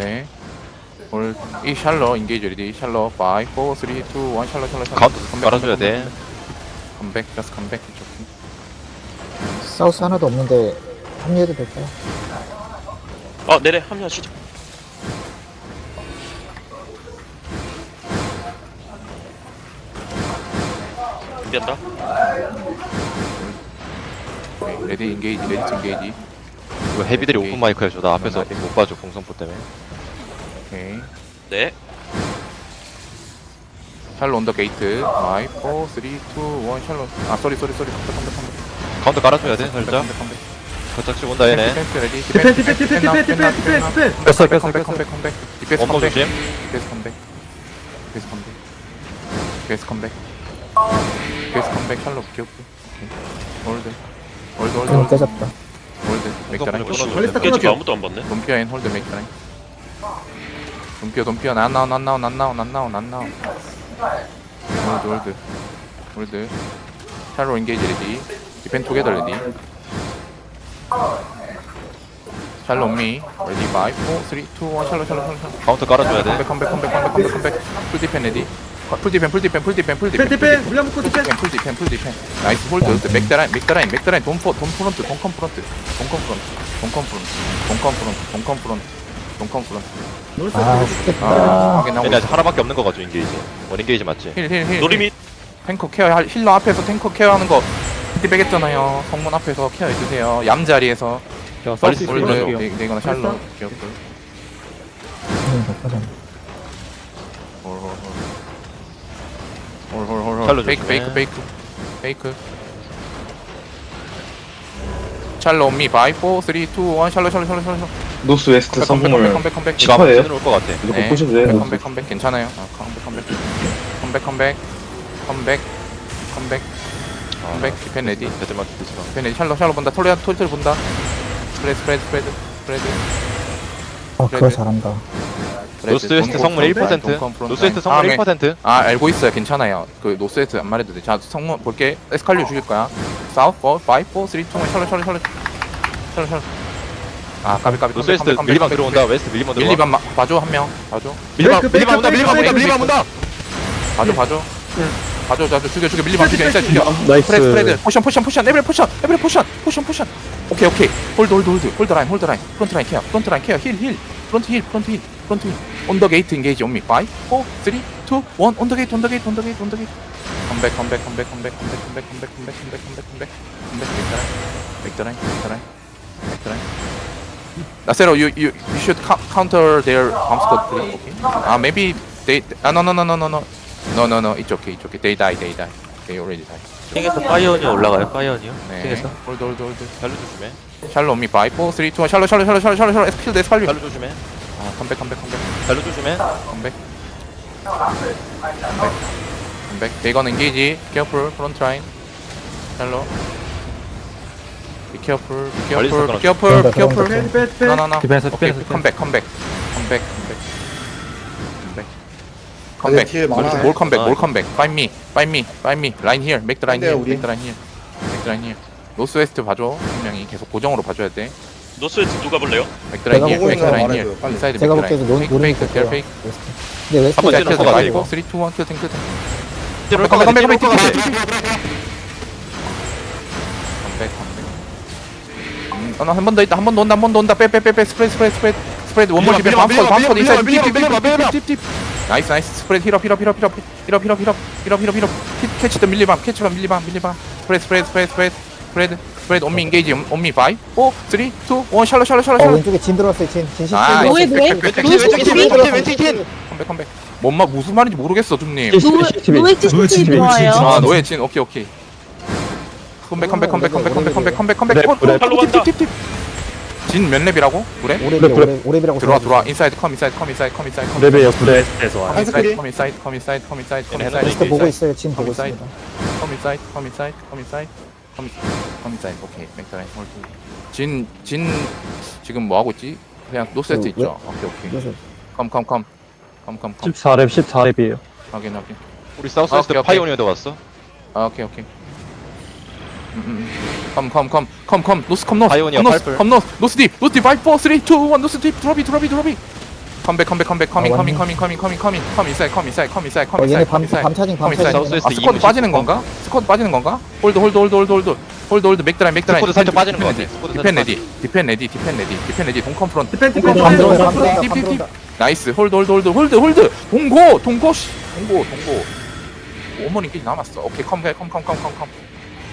네. 오늘 이 샬러 인게이지 레디 샬러 5 4 3 2 1 샬러 샬러 샬러 카운트 컴백, 깔아줘야 컴백, 돼. 컴백 저스 컴백 이쪽 사우스 하나도 없는데 합류해도 될까요? 아 내래 합류하시죠 준비한다 오케이 레디 인게이지 레디 인게이지 이거 헤비들이 오케이. 오픈 마이크 해줘. 나 앞에서 맞아. 못 봐줘 공성포 때문에. 오케이 네 샬러 온더 게이트 5 4 3 2 1 샬러 아 쏘리 쏘리 쏘리 컴백 컴백 컴백 카운트 깔아줘야 돼 컴백 살짝. 컴백 컴백 온다 얘네. 디펜스 레디 디펜, 디펜, 디펜, 디펜, 디펜, 디펜, 디펜. 뺐어 뺐어 컴백 컴백 컴백 디펜스 원모 컴백 조심. 디펜스 컴백 디펜스 컴백 디펜스 컴백 디펜스 컴백 오케이 홀드 홀드 홀드 좀 홀드 깨졌다. 홀드 깨지기 끊어줘. 아무도 안 봤네. 돈피어 앤 홀드 맥다라인 돈피어 돈피어. 난 나온 난 나온 난 나온 난 나온 난 나온 홀드 홀드 홀드 샬로 인게이지 레디 디펜 투게더 레디 샬로 온미 레디 5 4 3 2 1 샬로 샬로 샬로 샬로 카운트 깔아줘야 돼. 컴백 컴백 컴백 컴백 컴백 컴백 풀 디펜 레디 풀 디펜 풀 디펜 풀 디펜 풀 디펜 디펜, 디펜, 물량 묶고 디펜. 풀 디펜 풀 디펜. 나이스 홀드 맥다라인 맥다라인 맥다라인. 돈포 돈 프론트. 돈컴 프론트. 돈컴 프론트. 돈컴 프론트. 돈컴 프론트. 돈컴 프론트. 돈컴 프론트. 놀수 아, 없어. 죽겠다. 아 확인하고 얘네 아직 하나밖에 없는 거 가지고 인게이지. 원 인게이지 맞지? 힐힐힐 노리밋 탱커 케어 할- 힐러 앞에서 탱커 케어하는 거 피드백 했잖아요. 성문 앞에서 케어 해주세요. 얌 자리에서. 빨리 홀드 쓸어줘요. 네, 네이거나 샬러 됐어? 귀엽고 홀홀홀홀 페이크 조심해. 페이크 페이크. 페이크. 샬러 온미 5 4 3 2 1 샬러 샬러 샬러 샬러 샬러 노스 웨스트 컴백 컴백 성공을 컴백 컴백. 지금 아마 슈퍼예요? 올것 같아. 이거 네, 못 보셔도 돼요. 컴백 컴백 컴백. 괜찮아요. 아, 컴백 컴백. 컴백 컴백. 컴백 컴백. 컴백 디펜 레디 애들만 듣지 마. 디펜 레디 샬러 샬러 본다. 톨레 톨틀 본다. 스프레드 스프레드 스프레드 스프레드. 아, 그거 잘한다. 스프레드. 노스웨스트 돈 성문 컴프론트, 1%. 돈 컴프론트. 노스웨스트 아, 성문 네. 1%. 아 알고 있어요 괜찮아요 그 노스웨스트 안 말해도 돼자 성문 볼게 에스칼리오 죽일 거야 사우스 4 5 4 3 2 1 샬러 샬러 샬러 샬러 샬러 아 까비 까비 노스웨스트 컴백, 들어온다. 웨스트 밀리방 들어와. 밀리반 마- 봐줘 한명 봐줘 페이크, 밀리방 온다. 밀리방 온다. 밀리방 온다. 봐줘 봐줘 봐줘 봐줘 죽여 죽여 밀리반 죽여 인사이드 죽여 나이스. 스프레드 스프레드 포션 포션 포션 에브리 포션 에브리 포션 포션 포션 오케이 오케이 홀드 홀드 홀드 홀드 라인 홀드 라인 프론트 라인 케어 프론트 라인 케어 힐힐 프론트 힐 프론트 힐 프론트 힐 온더 게이트 인게이지 온미 5 4 3 2 1 온더 게이트 온더 게이트 온더 게이트 온더 게이트 컴백 컴백 컴백 컴백 컴백 컴백 컴백 컴백 컴백 컴백 컴백 컴백 맥더라인 맥더라인 맥더라인 맥더라인 나세로 you you you should cou- counter their bomb squad please okay ah maybe they ah no no no no no no no no no it's okay it's okay they die they die they already die ting에서 파이언이 올라가요 파이언이요 네 ting에서 홀드 홀드 홀드 샬로 조심해. 샬로 온미 5 4 3 2 1 샬로 샬로 샬로 샬로 샬로 샬로 에스필드 에스칼리 샬로 조심해. 아 컴백 컴백 컴백 샬로 조심해. 컴백 컴백 컴백 대건 엔게이지 케어풀 프론트 라인 샬로 그런다. 디펜, 디펜, 디펜. No, no, no. 디펜스, 오케이, 디펜스, 컴백, 컴백, 컴백, 컴백, 컴백, 뒤에. 뭘 컴백, 아, 뭘 이거. 컴백. Find me, find me, find me. Line here, make the line 근데요, here, 우리? make the line here, make the line here. 노스웨스트 봐줘. 한 명이 계속 고정으로 봐줘야 돼. 노스웨스트 누가 볼래요? 제가 보고 있는 거 here. 말해줘요, 빨리. Inside, 제가 노리는 fake, 거 they're 같아요. fake. 근데 웨스트 한번 자, 찌르는 킬드, 거 같아, 5, 이거. 4, 3, 2, 1, 킬드, 킬드. 찌를 컴백, 컴백, 컴백, 것 같아. 컴백, 컴백, 컴백. 음, 어, 한번 더 있다, 한 번 더 온다, 한 번 더 온다. 빼, 빼, 빼, 빼, 스프레드, 스프레드, 스프레드, 스프레드. 원몰 디펜, 밀리방, 밤스쿼드, 밤스쿼드, 밀리방, 인사이드, 밀리방, 딥, 딥, 밀리방, 딥, 밀리방. 딥, 딥, 딥. 나이스, 나이스. 스프레드, 힐업, 힐업, 힐업, 힐업, 힐업, 힐업, 힐업, 힐업, 힐업, 힐업. 히- 캐치 더 밀리밤, 캐치 더 밀리밤, 밀리밤. 스프레드, 스프레드, 스프레드, 스프레드, 스프레드, 스프레드. 온미 인게이지, 온미 5, 4, 3, 2, 1. 샬로, 샬로, 샬로, 어, 샬로. 왼쪽에 진 들어왔어요, 진. 진 십. 아, 노예, 백, 노예. 백, CCTV 백, 백, 백, 왼쪽 진. 컴백, 컴백. 뭔 말, 무슨 말인지 모르겠어, 줌님. 노예 CCTV 좋아요. 아 노예 진 오케이 오케이 컴백 컴백 컴백 컴백 컴백 컴백 컴백 컴백 팔로 간다. 진몇 랩이라고? 그래? 오랩, 오랩, 오랩이라고. 들어와 들어와 인사이드 컴 인사이드 컴 인사이드 컴 인사이드 컴 레벨 와요 컴 인사이드 컴 인사이드 컴 인사이드 컴 인사이드 컴 인사이드 보고 있어요, 진 보고. 있습니다. 컴 인사이드 컴 인사이드 컴 인사이드 컴컴 인사이드 오케이. 맥다라인 홀드. 진 진 지금 뭐 하고 있지? 그냥 노세트 그, 있죠? 오케이 오케이. 그래서 컴컴컴 컴컴컴. 14랩 14랩이에요. 확인 확인. 우리 사우스 아, 웨스트 오케이, 오케이. 파이오니어도 왔어. 아 오케이 오케이. 컴컴컴컴컴. 노스 컴 노스. 파이오니어 컴 노스 팔풀. 컴 노스. 노스 딥 노스 딥 5 4 3 2 1 노스 딥. 드롭이 드롭이 드롭이 컴백 컴백 컴백 커밍 아, 커밍 왔네. 커밍 커밍 커밍 커밍 컴 인사이드 컴 인사이드 컴 인사이드 어컴 얘네 밤, 컴 인사이드 밤 차징 밤컴 인사이드 차징 사우스웨스트 스쿼드 빠지는. 건가? 스쿼드 빠지는 건가? 홀드 홀드 홀드 홀드 홀드 홀드 홀드 맥드라인 맥드라인 스쿼드 살짝 빠지는 것 같아. 스쿼드 디펜 살짝 레디 디펜 레디 디펜 레디 디펜 레디 동컴 프론트 디펜 디펜 디펜 딥, 밤 딥, 딥. 들어온다 나이스 홀드 홀드 홀드 홀드 홀드 동고 동고 씨 동고 동고 게 남았어 오케이 컴백 컴컴컴컴컴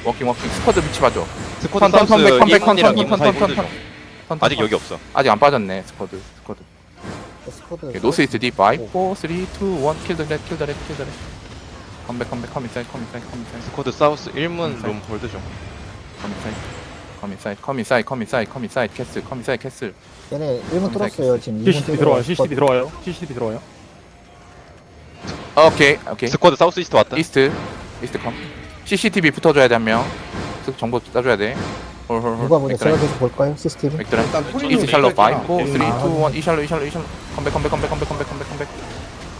워킹 워킹 스쿼드 위치 봐줘 스쿼드 턴, 턴, 사우스 턴백, 1문이랑 턴, 2문 턴, 사이 턴, 홀드 턴, 중. 턴, 아직 턴. 여기 없어. 아직 안 빠졌네 스쿼드 스쿼드 스쿼드 노스 이스트 딥 5 4 3 2 1 킬더 렛 킬더 렛 킬더 렛 컴백 컴백 컴 인사이드 컴 인사이드 컴 인사이드. 스쿼드 사우스 1문 룸 홀드 중. 컴 인사이드. 컴 인사이드 컴 인사이드 컴 인사이드 컴 인사이드 캐슬 컴 인사이드 캐슬. 얘네 1문 뚫었어요 지금. 2문 CCTV 들어와요. CCTV 들어와요. CCTV 들어와요. 오케이 오케이. 스쿼드 사우스 이스트 왔다. 이스트 이스트 컴. CCTV 붙어줘야 돼 한명. 정보 따줘야 돼 홀홀홀 누가 보자 제가 계속 볼까요 CCTV 맥드라인 일단 포지션이 이스트 샬로 5 4 3 있잖아. 2 1 이샬로 이샬로 이샬로 컴백 컴백 컴백 컴백 컴백 컴백 컴백.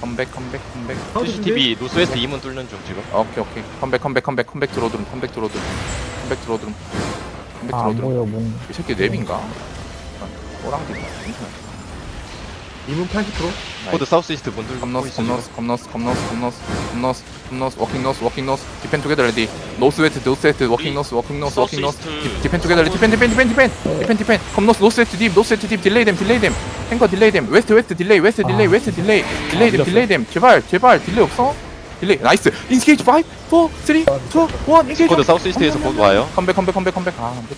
컴백 컴백 컴백. CCTV 노스웨스트 2문 뚫는 중 지금. 오케이 오케이. 컴백 컴백 컴백 컴백 들어오드름 컴백 들어오드름 컴백 들어오드름 컴백 아 안 들어오드름 보여 문 이 새끼 랩인가? 호랑지 이문 80% 스쿼드 사우스 이스트 문 뚫고 컴노스 있어 지금. 컴노스 컴노스 컴노스 컴노스 컴노스. 컴 노스 워킹 노스 워킹 노스 디펜 투게더 레디 노스 웨트 노스 웨트 워킹 노스 워킹 노스 워킹 노스 디펜 투게더 레디 디펜 디펜 디펜 디펜 디펜 디펜 컴 노스 노스 웨트 딥 노스 웨트 딥 딜레이 됨 딜레이 됨 탱커 딜레이 됨 웨스트 웨스트 딜레이 웨스트 딜레이 웨스트 딜레이 딜레이 됨 딜레이 됨 제발 제발. 딜레이 없어? 딜레이 나이스. 인스케이지 5 4 3 2 1 인게이지 스쿼드 사우스 이스트에서 곧 와요. 컴백 컴백 컴백 컴백 아 컴백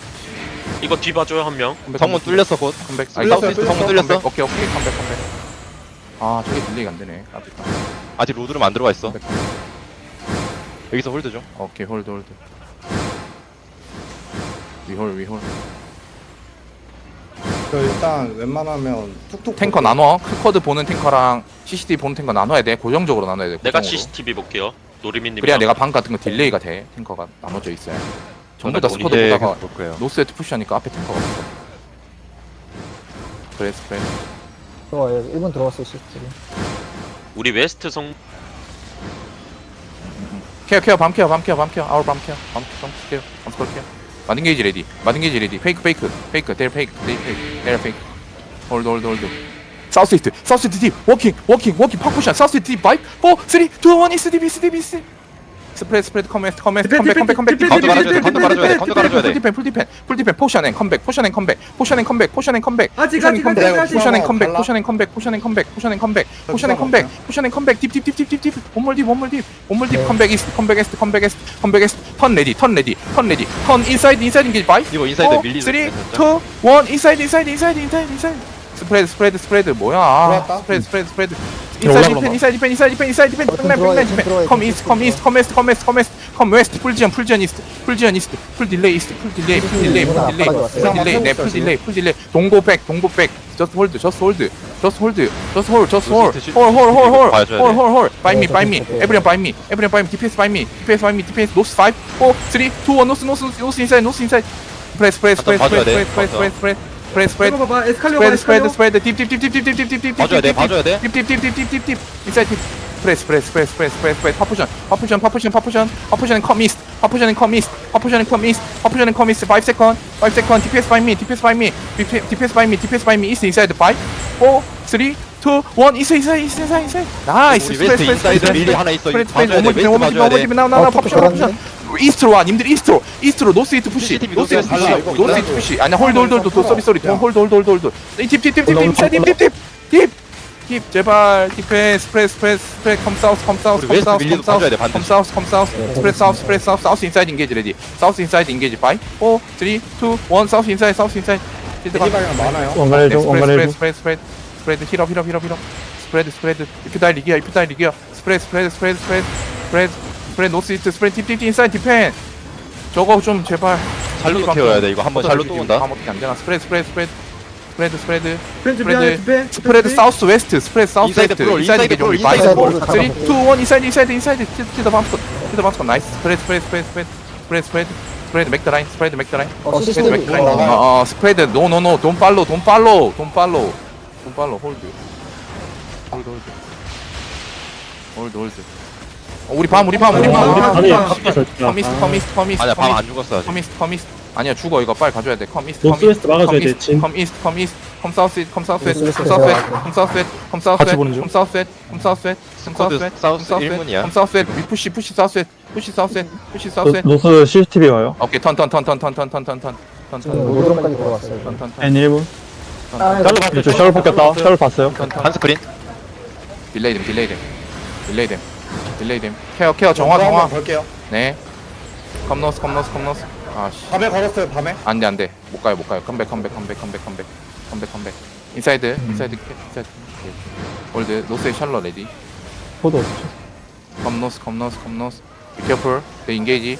이거 뒤 봐줘요 한 명. 컴백 성문 뚫렸어 곧. 컴백 뚫렸어요, 사우스 이스트 성문 뚫렸어. 컴백. 오케이 오케이. 컴백 컴백 아 저게 딜레이가 안 되네. 아직 로드룸 안 들어와 있어. 여기서 홀드 중. 오케이 홀드 홀드. 위홀 위홀. 그 일단 웬만하면 툭툭 탱커 나눠. 크커드 보는 탱커랑 CCTV 보는 탱커 나눠야 돼. 고정적으로 나눠야 돼 내가 고정으로. CCTV 볼게요. 노리민님. 그래야 내가 방 같은 거 딜레이가 돼. 탱커가 나눠져 있어야. 전부 다 저는 스쿼드 이제 보다가 볼 거예요. 노스에트 푸시하니까 앞에 탱커가 없어. 그래 그래 들어와요. 1문 들어왔어요 CCTV 우리 웨스트 성 케어 케어 밤 케어 밤 케어 밤 케어. 아웃 밤 케어. 밤 케어 밤 케어 밤 케어. 마딘 게이지 레디. 마딘 게이지 레디. 페이크 페이크. 페이크 데일 페이크 데일 페이크 데일 페이크. 홀드 홀드 홀드. 사우스 이스트 사우스 이스트 딥. 워킹 워킹 워킹. 파쿠션 사우스 이스트 딥5 4 3 2 1 이스트 딥이 스트 딥 이스트 스프레드 스프레드 컴백 컴백 컴백 컴백 컴백 카운터 깔아줘야 돼. 카운터 깔아줘야 돼. 카운터 깔아줘야 풀 돼. 디펜 풀 디펜 풀 디펜 포션 앤 컴백 포션 앤 컴백 포션 앤 컴백 포션 앤 컴백 아직 포션 앤 아직 컴백 아직 아직 포션 앤 컴백 달라? 포션 앤 컴백 포션 앤 컴백 포션 앤 컴백 포션 앤 컴백 포션 앤 컴백 딥딥딥딥딥딥 원몰 딥 원몰 딥 원몰 딥 네. 컴백 이스트 컴백 이스트 컴백 이스트 컴백 이스트 턴 레디 턴 레디 턴 레디 턴 인사이드 인사이드 인게지 바이 이거 인사이드 4 밀리는 3 2거1 인사이드 인사이드 인사이드 인사이드 인사이드 스프레드 스프레드 스프레드 뭐야 들어왔다. 스프레드 스프레드 스프레드 들어올라, 인사이드 디펜 인사이드 디펜 인사이드 디펜 인사이드 디펜. 백라인 백라인 좀 디펜 컴좀 이스트 컴. 이스트 컴 웨스트 컴 웨스트 컴 웨스트 컴 웨스트 풀지언 풀지언 이스트 풀지언 이스트 풀 딜레이 이스트 풀 딜레이 풀 딜레이 풀 딜레이 풀 딜레이 네풀 딜레이 풀 딜레이 동고 백 동고 백. 저스트 홀드 저스트 홀드 저스트 홀드 저스트 홀 저스트 홀홀홀홀홀홀홀홀 바이 미 네, 바이 미. 에브리언 바이 미 에브리언 바이 미 디펜스 바이 미 디펜스 바이 미 디펜스 노스 5 4 3 2 1 노스 노스 노스 인사이드 노스 인사이드 프레스 프레스 프레스. 프레스 프레스 프레스 프레스 프레스 프레스 이거 봐봐 에스칼리오 스프레드 봐 스프레드 스프레드 딥딥딥딥딥딥딥딥 봐줘야 돼. 봐줘야 돼. 딥딥딥딥딥딥 인사이드 프레스 프레스 프레스 프레스 프레스 프레스 파푸션 파푸션 파푸션 파푸션 파푸션 커미스 파푸션 커미스 파푸션 커미스 파푸션 커미스 5 세컨 5 세컨 DPS by me DPS by me DPS by me DPS by me is inside 5 4 3 2 1 is inside is inside inside 나이스 우리 웨스트 인사이드 밀리 하나 있어. 스프레드 봐줘야 스프레드 돼. 오머디 웨스트 봐줘야 돼. 오머디 나나 나 어, 파푸션 파푸션 이스트로 와. 님들 이스트로. 이스트로 노스 이스트 푸시. CCTV 노스 이스트 푸시. 노스 이스트 푸시. 아니야 홀드 홀드 홀드. 쏘리 야. 홀드 홀드 홀드 홀드. 딥딥딥딥 인사이드 딥딥딥 딥 제발. 디펜스 프레스 프레스 프레스 컴 사우스 컴 사우스 컴 사우스 컴 사우스. 컴. 사우스 컴 사우스. 스프레스 사우스 스프레스 사우스. 사우스 인사이드 인게이지 레디. 사우스 인사이드 인게이지. 5 4 3 2 1 사우스 인사이드 사우스 인사이드. 대기방향 많아요. 원가를 좀 스프레드 원가를 스프레드 스프레드 스프레드. 힐업 힐업 힐업 힐업. 스프레드 스프레드. 이프 다이 리기야 이프 다이 리기야 스프레드 스프레드 스프레드 스프레드 스프레드 스프레드 노스 이스트 스프레드 딥딥 인사이드 디펜. 저거 좀 제발. 샬롯 태워야 돼. 이거 한번 샬롯 또 온다. 아무 어떻게 안 되나? 스프레드 스프레드 스프레드. 스프레드 스프레드. 디펜 스프레드. 사우스 웨스트. 스프레드 사우스 웨스트. 인사이드 바이스 인사이드 볼 브롤. 3 2 잡아볼게요. 1 인사이드 인사이드 인사이드. 티더 밤스컷. 티더 밤스컷. 나이스. 스프레드 스프레드 스프레드 스프레드. 스프레드 스프레드. 스프레드 맥 더 라인 스프레드 맥 더 라인. 어 스프레드 CCTV 맥더 라인. 나가요. 어, 어 스프레드. 노노노. 돈 팔로 돈 팔로 돈 팔로. 돈 팔로. 홀드. 홀드 홀드. 홀드 홀드 어, 우리 밤 우리 밤 우리 밤 우리 밤 아. 커미스트 커미스트 커미스트 아니야 밤 안 죽었어 아직. 커미스트 커미스트 아니야 죽어 이거 빨리 가져야 돼 커미스트 노스웨스트 막아줘야 돼, 진. 커미스트 커미스트 컴 사우스 컴 사우스 컴 노스 사우스 웨스트 컴 사우스 컴 사우스 같이 보는 중. 컴 사우스 컴 사우스 컴 스쿼드 사우스 사우스 1문이야. 컴 사우스 위 푸시 푸시 사우스 푸시 사우스 푸시 사우스 노스 CCTV 와요. 오케이 턴턴턴턴턴턴턴턴턴턴 지금 턴 로드론까지 들어왔어요. 턴턴 N 1분. 아, 턴 네. 저 셔를 뽑겠다. 셔를 봤어요. 한 스크린. 딜레이 됨 딜레이 됨 딜레이 됨 딜레이 됨. 케어 케어 정화 정화. 볼게요. 네. 컴노스 컴노스 컴노스. 아씨. 밤에 걸었어요, 밤에. 안돼 안돼. 못 가요 못 가요. 컴백 컴백 컴백 컴백 컴백. 컴백 컴백. 인사이드 인사이드 캐 인사이드 오케이. 월드. 노스의 샬러 레디. 포도 없죠. 컴노스 컴노스 컴노스. Be careful. they engage.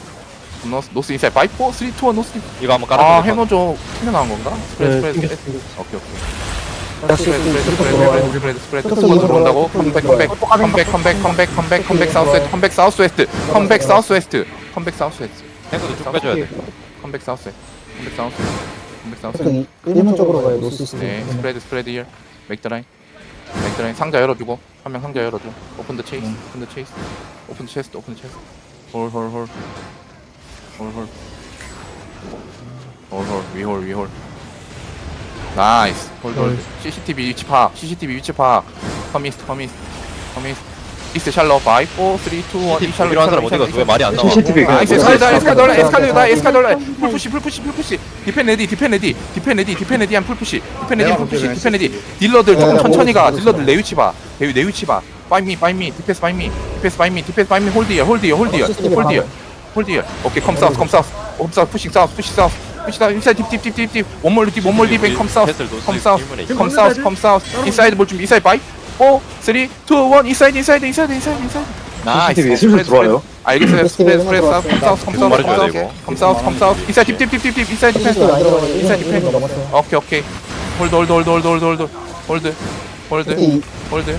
컴노스 노스 인사이드. 5 4 3 2 1 노스. 이거 한번 아 깔아줘. 해노죠 튀어 나온 건가? 스프레드 네, 스프레드 튕겼어, 스프레드. 오케이 오케이 다시 들어온다고. 컴백 컴백 컴백 컴백 컴백 컴백 컴백 사우스 웨스트 컴백 사우스 웨스트 컴백 사우스 웨스트 컴백 사우스 웨스트 탱크도 쭉 빼줘야 돼. 컴백 사우스 웨스트 컴백 사우스 웨스트 컴백 사우스 웨스트 또 이- 일본 쪽으로 가요. 노스 시스템. 네, 스프레드 스프레드 히어. 맥 드라인. 맥 드라인 상자 열어주고 한 명 상자 열어줘. 오픈 더 체이스. 오픈 더 체이스. 오픈 더 체스트. 오픈 더 체스트. 홀홀 홀. 홀 홀. 홀홀 위홀 위홀. 나이스. 홀 홀. CCTV 위치 파악. CCTV 위치 파악. 커미스트 커미스트. 커미스트. 이스트 샬러 5 4 3 2 1이 샬러 필요한 사람 어디 갔어? 왜 말이 안 나와? 나이스. 에스카레다 에스카돌라 에스카레다 에스카돌라 풀푸시 풀푸시 풀푸시. 디펜 레디 디펜 레디. 디펜 레디 디펜 레디 한 풀푸시. 디펜 레디 한 풀푸시. 디펜 레디. 딜러들 조금 네, 천천히 가. 딜러들 내 위치 봐. 내, 내 위치 봐. 파이미 파이미 디펜스 파이미 디펜스 파이미 디펜스 파이미 홀디어 홀디어 홀디어 홀디어 홀디어 오케이 컴 사우스 컴 사우스 컴 사우스 푸싱 사우스 푸시 사우스 푸시 사우스 인사이드 딥딥딥딥딥. 원몰 딥 원몰 딥 컴 사우스 컴 사우스 컴 사우스 컴 사우스 인사이드 볼 준비 인사이드 바이 4 3 2 1 인사이드 인사이드 인사이드 인사이드 인사이드 나이스 스프레드 스프레드 알겠어요. 스프레드 스프레드 사우스 컴 사우스 컴 사우스 컴. 사우스 컴 사우스 컴 사우스 인사이드 딥딥딥딥 인사이드 디펜스. 인사이드 디펜스. 오케이 오케이 홀드 홀드 홀드 홀드 홀드 홀드 홀드 홀드 이- 홀드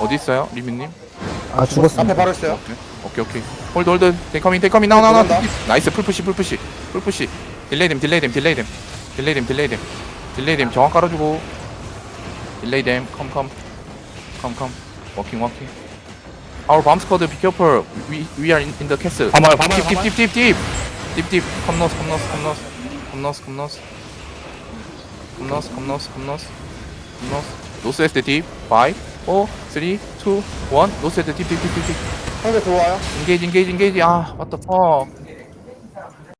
어디 있어요 리민님 아, 죽었어. 앞에 바로 있어요. 오케이 오케이 홀드 홀드 데이커밍 데이커밍 나우 나우 들어간다. 나이스 풀푸시 풀푸시 풀푸시 딜레이됨 딜레이됨 딜레이됨 딜레이됨 딜레이됨 딜레이됨 정확 깔아주고 딜레이됨 컴컴 컴컴 워킹 워킹 Our bomb squad be careful we, we are in, in the castle 밤아요, 밤아요, deep deep deep deep deep deep come north come north come north come north come north come north come north come north come north north west deep 5, 3, 2, 1 노스헤드 딥딥딥딥딥. 상대 들어와요. 인게이지 인게이지 인게이지. 아 맞다 퍽